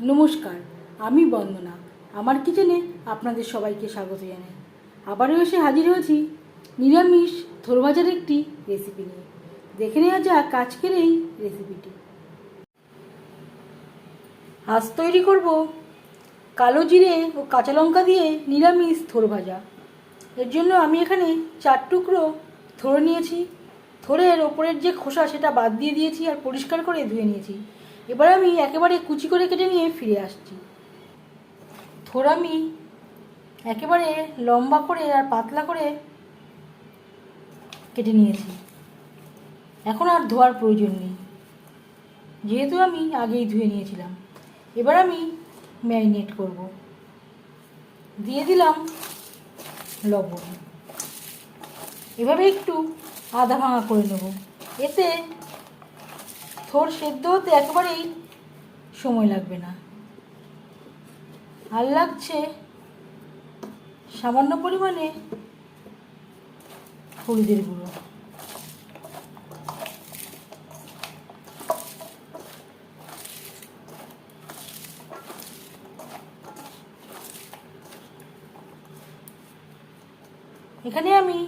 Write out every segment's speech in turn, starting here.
নমস্কার, আমি বন্দনা। আমার কিচেনে আপনাদের সবাইকে স্বাগত জানাই। আবারও এসে হাজির হয়েছি নিরামিষ থোর ভাজার একটি রেসিপি নিয়ে। দেখে নেওয়া যাক আজকের এই রেসিপিটি আজ তৈরি করব কালো জিরে ও কাঁচা লঙ্কা দিয়ে নিরামিষ থোর ভাজা এর জন্য আমি এখানে চার টুকরো থোর নিয়েছি। থোরের ওপরের যে খোসা সেটা বাদ দিয়ে দিয়েছি আর পরিষ্কার করে ধুয়ে নিয়েছি। এবার আমি একেবারে কুচি করে কেটে নিয়ে ফিরে আসছি। থোর আমি একেবারে লম্বা করে আর পাতলা করে কেটে নিয়েছি। এখন আর ধোয়ার প্রয়োজন নেই। যেহেতু আমি আগেই ধুয়ে নিয়েছিলাম, এবার আমি ম্যারিনেট করব। দিয়ে দিলাম লবণ। এভাবে একটু আধা ভাঙা করে নেব। এতে থোর সেদ্ধ হতে একেবারেই সময় লাগবে না। আর লাগছে সামান্য পরিমাণে হলুদের গুঁড়ো। এখানে আমি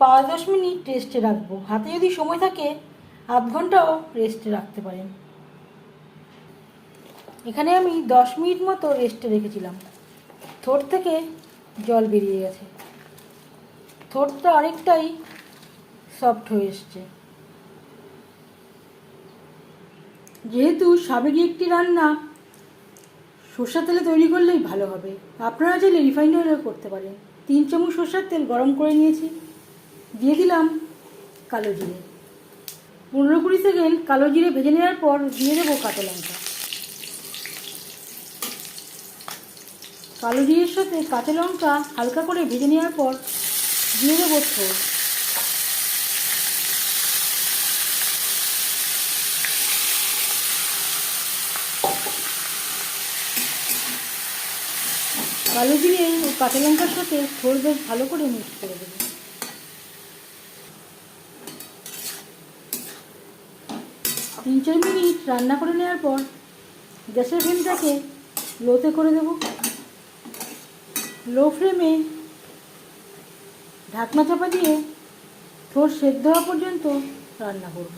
পাঁচ দশ মিনিট টেস্টে রাখব। হাতে যদি সময় থাকে আধ ঘন্টাও রেস্টে রাখতে পারেন। এখানে আমি দশ মিনিট মতো রেস্টে রেখেছিলাম। থোট থেকে জল বেরিয়ে গেছে। থোটটা অনেকটাই সফট হয়ে এসছে। যেহেতু সাবেকি একটি রান্না, সর্ষের তেলে তৈরি করলেই ভালো হবে। আপনারা চাইলে রিফাইন্ড অয়েলও করতে পারেন। তিন চামচ সর্ষের তেল গরম করে নিয়েছি। দিয়ে দিলাম কালো জিরে। পনেরো কুড়ি সেকেন্ড কালো জিরে ভেজে নেওয়ার পর দিয়ে দেবো কাঁচা লঙ্কা। কালো জিরের সাথে কাঁচা লঙ্কা হালকা করে ভেজে নেওয়ার পর দিয়ে দেবো থোড় কালো জিরে ও কাঁচা লঙ্কার সাথে থোড় বেশ ভালো করে মিক্স করে দেবো। তিন চার মিনিট রান্না করে নেওয়ার পর গ্যাসের ফ্লেমটাকে লোতে করে দেব। লো ফ্লেমে ঢাকনা চাপা দিয়ে থোর সেদ্ধ হওয়া পর্যন্ত রান্না করব।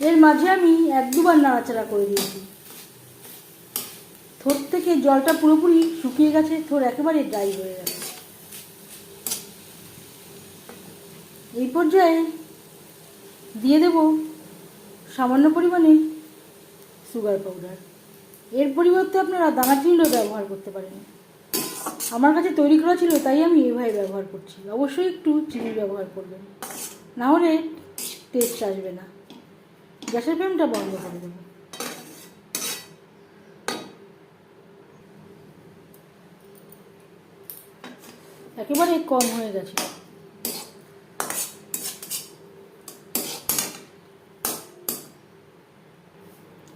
এর মাঝে আমি এক দুবার নাড়াচাড়া করে দিয়েছি। থোর থেকে জলটা পুরোপুরি শুকিয়ে গেছে থোর একেবারে ড্রাই হয়ে গেছে। এই পর্যায়ে দিয়ে দেব সামান্য পরিমাণে সুগার পাউডার এর পরিবর্তে আপনারা দানা চিনিও ব্যবহার করতে পারেন। আমার কাছে তৈরি করা ছিল তাই আমি এভাবে ব্যবহার করছি। অবশ্যই একটু চিনি ব্যবহার করবেন। না হলে টেস্ট আসবে না। গ্যাসের ফ্লেমটা বন্ধ করে দেবো। একেবারে কম হয়ে গেছে।